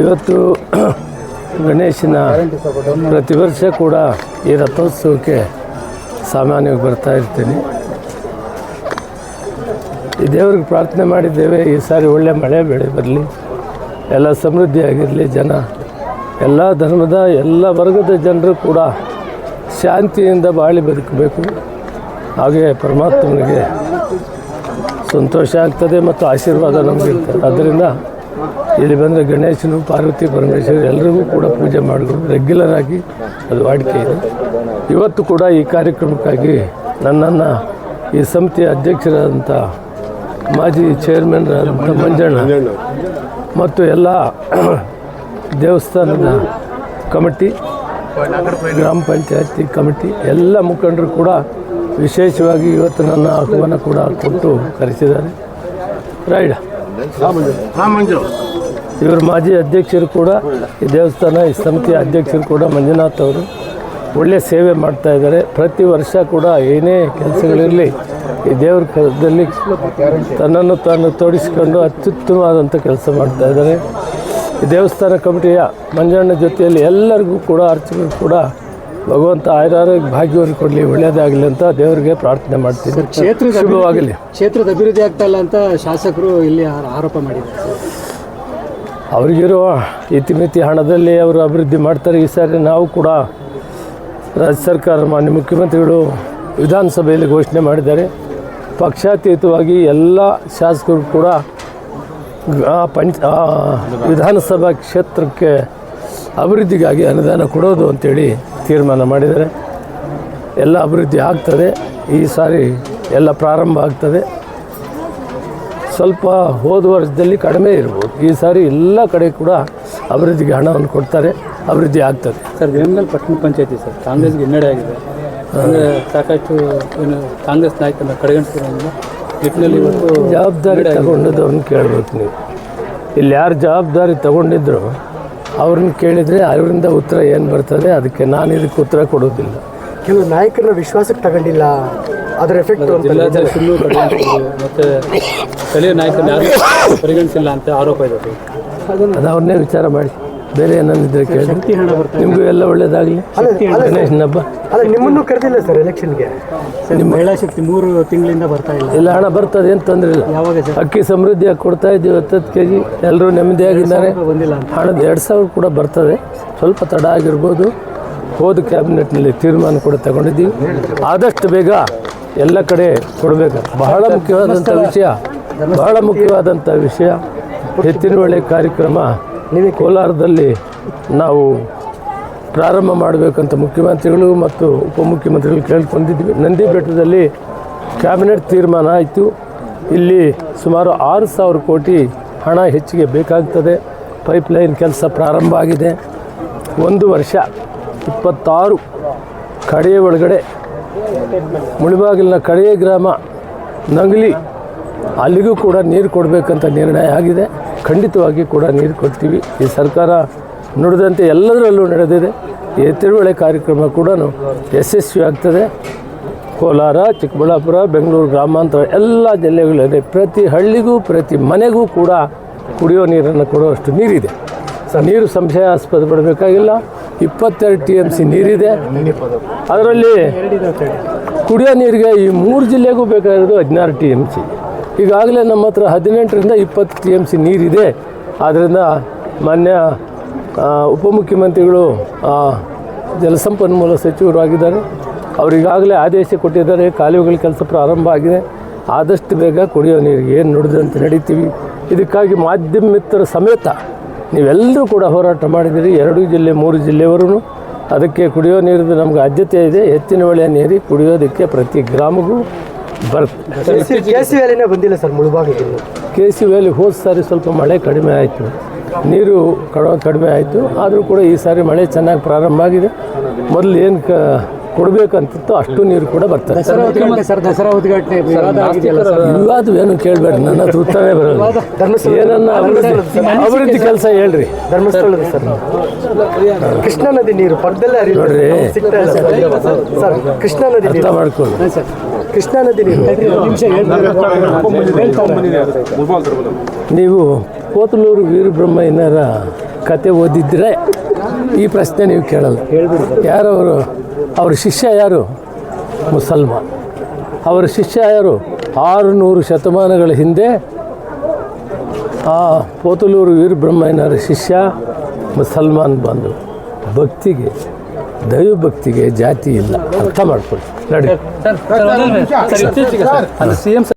ಇವತ್ತು ಗಣೇಶನ ಪ್ರತಿ ವರ್ಷ ಕೂಡ ಈ ರಥೋತ್ಸವಕ್ಕೆ ಸಾಮಾನ್ಯವಾಗಿ ಬರ್ತಾ ಇರ್ತೀನಿ. ಈ ದೇವ್ರಿಗೆ ಪ್ರಾರ್ಥನೆ ಮಾಡಿದ್ದೇವೆ, ಈ ಸಾರಿ ಒಳ್ಳೆ ಮಳೆ ಬೆಳೆ ಬರಲಿ, ಎಲ್ಲ ಸಮೃದ್ಧಿಯಾಗಿರಲಿ ಜನ, ಎಲ್ಲ ಧರ್ಮದ, ಎಲ್ಲ ವರ್ಗದ ಜನರು ಕೂಡ ಶಾಂತಿಯಿಂದ ಬಾಳಿ ಬದುಕಬೇಕು. ಹಾಗೆ ಪರಮಾತ್ಮನಿಗೆ ಸಂತೋಷ ಆಗ್ತದೆ ಮತ್ತು ಆಶೀರ್ವಾದ ನಮಗಿರ್ತದೆ ಅದರಿಂದ ಇಲ್ಲಿ ಬಂದರೆ ಗಣೇಶನು, ಪಾರ್ವತಿ, ಪರಮೇಶ್ವರ ಎಲ್ಲರಿಗೂ ಕೂಡ ಪೂಜೆ ಮಾಡಿದ್ರು. ರೆಗ್ಯುಲರ್ ಆಗಿ ಅದು ವಾಡಿಕೆ ಇದೆ. ಇವತ್ತು ಕೂಡ ಈ ಕಾರ್ಯಕ್ರಮಕ್ಕಾಗಿ ನನ್ನನ್ನು ಈ ಸಮಿತಿಯ ಅಧ್ಯಕ್ಷರಾದಂಥ ಮಾಜಿ ಚೇರ್ಮನ್ ಆದಂಥ ಮಂಜಣ್ಣ ಮತ್ತು ಎಲ್ಲ ದೇವಸ್ಥಾನದ ಕಮಿಟಿ, ಗ್ರಾಮ ಪಂಚಾಯತಿ ಕಮಿಟಿ, ಎಲ್ಲ ಮುಖಂಡರು ಕೂಡ ವಿಶೇಷವಾಗಿ ಇವತ್ತು ನನ್ನ ಆಹ್ವಾನ ಕೂಡ ಕೊಟ್ಟು ಕರೆಸಿದ್ದಾರೆ. ರೈಡ್. ಇವರು ಮಾಜಿ ಅಧ್ಯಕ್ಷರು ಕೂಡ ಈ ದೇವಸ್ಥಾನ ಈ ಸಮಿತಿಯ ಅಧ್ಯಕ್ಷರು ಕೂಡ ಮಂಜುನಾಥ್ ಅವರು ಒಳ್ಳೆಯ ಸೇವೆ ಮಾಡ್ತಾ ಇದ್ದಾರೆ. ಪ್ರತಿ ವರ್ಷ ಕೂಡ ಏನೇ ಕೆಲಸಗಳಿರಲಿ ಈ ದೇವ್ರ ಕದಲ್ಲಿ ತನ್ನನ್ನು ತಾನು ತೋಡಿಸಿಕೊಂಡು ಅತ್ಯುತ್ತಮವಾದಂಥ ಕೆಲಸ ಮಾಡ್ತಾ ಇದ್ದಾರೆ. ಈ ದೇವಸ್ಥಾನ ಕಮಿಟಿಯ ಮಂಜಣ್ಣ ಜೊತೆಯಲ್ಲಿ ಎಲ್ಲರಿಗೂ ಕೂಡ ಅರ್ಚಕರು ಕೂಡ ಭಗವಂತ ಆಯುರಾರೋಗ್ಯ ಭಾಗ್ಯವನ್ನು ಕೊಡಲಿ ಒಳ್ಳೆಯದಾಗಲಿ ಅಂತ ದೇವರಿಗೆ ಪ್ರಾರ್ಥನೆ ಮಾಡ್ತೀನಿ ಕ್ಷೇತ್ರದ ಶುಭವಾಗಲಿ. ಕ್ಷೇತ್ರದ ಅಭಿವೃದ್ಧಿ ಆಗ್ತಾ ಇಲ್ಲ ಅಂತ ಶಾಸಕರು ಇಲ್ಲಿ ಆರೋಪ ಮಾಡಿದ್ದಾರೆ. ಅವರಿಗಿರೋ ಅವರಿಗಿರುವ ಇತಿಮಿತಿ ಹಣದಲ್ಲಿ ಅವರು ಅಭಿವೃದ್ಧಿ ಮಾಡ್ತಾರೆ. ಈ ಸಾರಿ ನಾವು ಕೂಡ ರಾಜ್ಯ ಸರ್ಕಾರ ಮಾನ್ಯ ಮುಖ್ಯಮಂತ್ರಿಗಳು ವಿಧಾನಸಭೆಯಲ್ಲಿ ಘೋಷಣೆ ಮಾಡಿದ್ದಾರೆ. ಪಕ್ಷಾತೀತವಾಗಿ ಎಲ್ಲ ಶಾಸಕರು ಕೂಡ ಪಂಚ ವಿಧಾನಸಭಾ ಕ್ಷೇತ್ರಕ್ಕೆ ಅಭಿವೃದ್ಧಿಗಾಗಿ ಅನುದಾನ ಕೊಡೋದು ಅಂತೇಳಿ ತೀರ್ಮಾನ ಮಾಡಿದ್ದಾರೆ. ಎಲ್ಲ ಅಭಿವೃದ್ಧಿ ಆಗ್ತದೆ. ಈ ಸಾರಿ ಎಲ್ಲ ಪ್ರಾರಂಭ ಆಗ್ತದೆ. ಸ್ವಲ್ಪ ಹೋದ ವರ್ಷದಲ್ಲಿ ಕಡಿಮೆ ಇರ್ಬೋದು. ಈ ಸಾರಿ ಎಲ್ಲ ಕಡೆ ಕೂಡ ಅಭಿವೃದ್ಧಿಗೆ ಹಣವನ್ನು ಕೊಡ್ತಾರೆ. ಅಭಿವೃದ್ಧಿ ಆಗ್ತದೆ. ಸರ್ ದೇವನಗಲ್ ಪಟ್ಟಣ ಪಂಚಾಯತಿ ಸರ್ ಕಾಂಗ್ರೆಸ್ಗೆ ಹಿನ್ನಡೆ ಆಗಿದೆ. ಅಂದರೆ ಸಾಕಷ್ಟು ಏನು ಕಾಂಗ್ರೆಸ್ ನಾಯಕರನ್ನ ಕಡೆಗಣಿಸಿರೋದ್ರಿಂದ ನಿಟ್ಟಿನಲ್ಲಿ ಇವತ್ತು ಜವಾಬ್ದಾರಿ ತಗೊಂಡದವ್ರನ್ನ ಕೇಳಬೇಕು ನೀವು. ಇಲ್ಲಿ ಯಾರು ಜವಾಬ್ದಾರಿ ತಗೊಂಡಿದ್ರು ಅವ್ರನ್ನ ಕೇಳಿದರೆ ಅವರಿಂದ ಉತ್ತರ ಏನು ಬರ್ತದೆ ಅದಕ್ಕೆ ನಾನು ಇದಕ್ಕೆ ಉತ್ತರ ಕೊಡೋದಿಲ್ಲ. ಕೆಲವು ನಾಯಕರನ್ನ ವಿಶ್ವಾಸಕ್ಕೆ ತಗೊಂಡಿಲ್ಲ ಅದರ ಎಫೆಕ್ಟ್ ಕಡೆಗಣಿಸಿದ್ರು ಮತ್ತು ಸ್ಥಳೀಯ ನಾಯಕರನ್ನ ಯಾರು ಪರಿಗಣಿಸಿಲ್ಲ ಅಂತ ಆರೋಪ ಇದೆ. ಅದು ಅವ್ರನ್ನೇ ವಿಚಾರ ಮಾಡಿ. ಬೇರೆ ಏನಂದಿದ್ರೆ ಕೇಳಿ. ನಿಮಗೂ ಎಲ್ಲ ಒಳ್ಳೇದಾಗಲಿ. ಗಣೇಶನ ಹಬ್ಬ ಅಲ್ಲ ನಿಮ್ಮನ್ನು ಕರೆದಿಲ್ಲ ಸರ್ ಎಲೆಕ್ಷನ್ಗೆ? ನಿಮ್ಮ ಮಹಿಳಾ ಶಕ್ತಿ ಮೂರು ತಿಂಗಳಿಂದ ಬರ್ತಾ ಇಲ್ಲ. ಇಲ್ಲ ಹಣ ಬರ್ತದೆ ಏನು ತೊಂದರೆ ಇಲ್ಲ. ಯಾವಾಗ ಅಕ್ಕಿ ಸಮೃದ್ಧಿಯಾಗಿ ಕೊಡ್ತಾ ಇದ್ದೀವಿ ಹತ್ತತ್ತು ಕೆ ಜಿ ಎಲ್ಲರೂ ನೆಮ್ಮದಿಯಾಗಿದ್ದಾರೆ. ಹಣದ ಎರಡು ಸಾವಿರ ಕೂಡ ಬರ್ತದೆ. ಸ್ವಲ್ಪ ತಡ ಆಗಿರ್ಬೋದು. ಹೋದ ಕ್ಯಾಬಿನೆಟ್ನಲ್ಲಿ ತೀರ್ಮಾನ ಕೂಡ ತಗೊಂಡಿದ್ದೀವಿ. ಆದಷ್ಟು ಬೇಗ ಎಲ್ಲ ಕಡೆ ಕೊಡಬೇಕು ಬಹಳ ಮುಖ್ಯವಾದಂಥ ವಿಷಯ. ಬಹಳ ಮುಖ್ಯವಾದಂಥ ವಿಷಯ. ಎತ್ತಿನಹೊಳೆ ಕಾರ್ಯಕ್ರಮ ಕೋಲಾರದಲ್ಲಿ ನಾವು ಪ್ರಾರಂಭ ಮಾಡಬೇಕಂತ ಮುಖ್ಯಮಂತ್ರಿಗಳು ಮತ್ತು ಉಪಮುಖ್ಯಮಂತ್ರಿಗಳು ಕೇಳ್ಕೊಂಡಿದ್ವಿ. ನಂದಿ ಬೆಟ್ಟದಲ್ಲಿ ಕ್ಯಾಬಿನೆಟ್ ತೀರ್ಮಾನ ಆಯಿತು. ಇಲ್ಲಿ ಸುಮಾರು ಆರು ಸಾವಿರ ಕೋಟಿ ಹಣ ಹೆಚ್ಚಿಗೆ ಬೇಕಾಗ್ತದೆ. ಪೈಪ್ಲೈನ್ ಕೆಲಸ ಪ್ರಾರಂಭ ಆಗಿದೆ. ಒಂದು ವರ್ಷ ಇಪ್ಪತ್ತಾರು ಕಡೆಯ ಒಳಗಡೆ ಮುಳಿಬಾಗಿಲಿನ ಕಡೆಯ ಗ್ರಾಮ ನಂಗ್ಲಿ ಅಲ್ಲಿಗೂ ಕೂಡ ನೀರು ಕೊಡಬೇಕಂತ ನಿರ್ಣಯ ಆಗಿದೆ. ಖಂಡಿತವಾಗಿ ಕೂಡ ನೀರು ಕೊಡ್ತೀವಿ. ಈ ಸರ್ಕಾರ ನುಡಿದಂತೆ ಎಲ್ಲದರಲ್ಲೂ ನಡೆದಿದೆ. ಈ ತಿರುವಳೆ ಕಾರ್ಯಕ್ರಮ ಕೂಡ ಯಶಸ್ವಿ ಆಗ್ತದೆ. ಕೋಲಾರ, ಚಿಕ್ಕಬಳ್ಳಾಪುರ, ಬೆಂಗಳೂರು ಗ್ರಾಮಾಂತರ ಎಲ್ಲ ಜಿಲ್ಲೆಗಳಲ್ಲಿ ಪ್ರತಿ ಹಳ್ಳಿಗೂ, ಪ್ರತಿ ಮನೆಗೂ ಕೂಡ ಕುಡಿಯೋ ನೀರನ್ನು ಕೊಡುವಷ್ಟು ನೀರಿದೆ. ಸೊ ನೀರು ಸಂಶಯಾಸ್ಪದ ಪಡಬೇಕಾಗಿಲ್ಲ. ಇಪ್ಪತ್ತೆರಡು ಟಿ ಎಂ ಸಿ ನೀರಿದೆ. ಅದರಲ್ಲಿ ಕುಡಿಯೋ ನೀರಿಗೆ ಈ ಮೂರು ಜಿಲ್ಲೆಗೂ ಬೇಕಾಗಿರೋದು ಹದಿನಾರು ಟಿ ಎಂ ಸಿ. ಈಗಾಗಲೇ ನಮ್ಮ ಹತ್ರ ಹದಿನೆಂಟರಿಂದ ಇಪ್ಪತ್ತು ಟಿ ಎಂ ಸಿ ನೀರಿದೆ. ಆದ್ದರಿಂದ ಮಾನ್ಯ ಉಪಮುಖ್ಯಮಂತ್ರಿಗಳು ಜಲಸಂಪನ್ಮೂಲ ಸಚಿವರು ಆಗಿದ್ದಾರೆ. ಅವರಿಗಾಗಲೇ ಆದೇಶ ಕೊಟ್ಟಿದ್ದಾರೆ. ಕಾಲುವೆಗಳ ಕೆಲಸ ಪ್ರಾರಂಭ ಆಗಿದೆ. ಆದಷ್ಟು ಬೇಗ ಕುಡಿಯೋ ನೀರಿಗೆ ಏನು ನುಡಿದಂತೆ ನಡೀತೀವಿ. ಇದಕ್ಕಾಗಿ ಮಾಧ್ಯಮ ಮಿತ್ರರ ಸಮೇತ ನೀವೆಲ್ಲರೂ ಕೂಡ ಹೋರಾಟ ಮಾಡಿದ್ದೀರಿ. ಎರಡು ಜಿಲ್ಲೆ, ಮೂರು ಜಿಲ್ಲೆಯವರೂ ಅದಕ್ಕೆ ಕುಡಿಯೋ ನೀರಿದ್ದು ನಮ್ಗೆ ಆದ್ಯತೆ ಇದೆ. ಹೆಚ್ಚಿನ ಒಳ್ಳೆಯ ನೀರು ಕುಡಿಯೋದಕ್ಕೆ ಪ್ರತಿ ಗ್ರಾಮಗೂ. ಕೆ ಸಿ ವ್ಯಾಲಿನೇ ಬಂದಿಲ್ಲ sir Mulbagal K C valley ಹೋದ ಸಾರಿ ಸ್ವಲ್ಪ ಮಳೆ ಕಡಿಮೆ ಆಯಿತು. ನೀರು ಕಡ ಕಡಿಮೆ ಆಯಿತು. ಆದರೂ ಕೂಡ ಈ ಸಾರಿ ಮಳೆ ಚೆನ್ನಾಗಿ ಪ್ರಾರಂಭ ಆಗಿದೆ. ಮೊದಲು ಏನು ಕ ಕೊಡಬೇಕಂತಿತ್ತು ಅಷ್ಟು ನೀರು ಕೂಡ ಬರ್ತದೆ. ದಸರಾ ಉದ್ಘಾಟನೆ ಸರ್ ದಸರಾ ಉದ್ಘಾಟನೆ ವಿವಾದವೇನು ಕೇಳಬೇಡಿ ನನ್ನ ಹತ್ರ ಉತ್ತರನೇ ಬರೋದು ಧರ್ಮಸ್ಥಳ ಏನನ್ನ ಅಭಿವೃದ್ಧಿ ಅಭಿವೃದ್ಧಿ ಕೆಲಸ ಹೇಳ್ರಿ. ಧರ್ಮಸ್ಥಳದ ಸರ್ ಕೃಷ್ಣಾ ನದಿ ನೀರು ಪಕ್ಕದಲ್ಲೇ ಹರಿಯುತ್ತೆ. ನೋಡ್ರಿ. ಸರ್. ಕೃಷ್ಣ ನದಿ ಅರ್ಥ ನೀರು. ಮಾಡ್ಕೊಳ್ಳಿ. ಕೃಷ್ಣಾ ನದಿ ನೀರು. ನಿಮಿಷ ನೀವು ಕೋತಲೂರು ವೀರಬ್ರಹ್ಮಯ್ಯನವರ ಕತೆ ಓದಿದ್ರೆ ಈ ಪ್ರಶ್ನೆ ನೀವು ಕೇಳಲ್ಲ. ಯಾರವರು? ಅವ್ರ ಶಿಷ್ಯ ಯಾರು ಮುಸಲ್ಮಾನ್ ಅವರ ಶಿಷ್ಯ ಯಾರು ಆರುನೂರು ಶತಮಾನಗಳ ಹಿಂದೆ ಆ ಪೋತಲೂರು ವೀರಬ್ರಹ್ಮಯ್ಯನವರ ಶಿಷ್ಯ ಮುಸಲ್ಮಾನ್ ಬಂದು ಭಕ್ತಿಗೆ ದೈವ ಭಕ್ತಿಗೆ ಜಾತಿ ಇಲ್ಲ ಅರ್ಥ ಮಾಡ್ಕೊಳ್ಳಿ ನೋಡಿ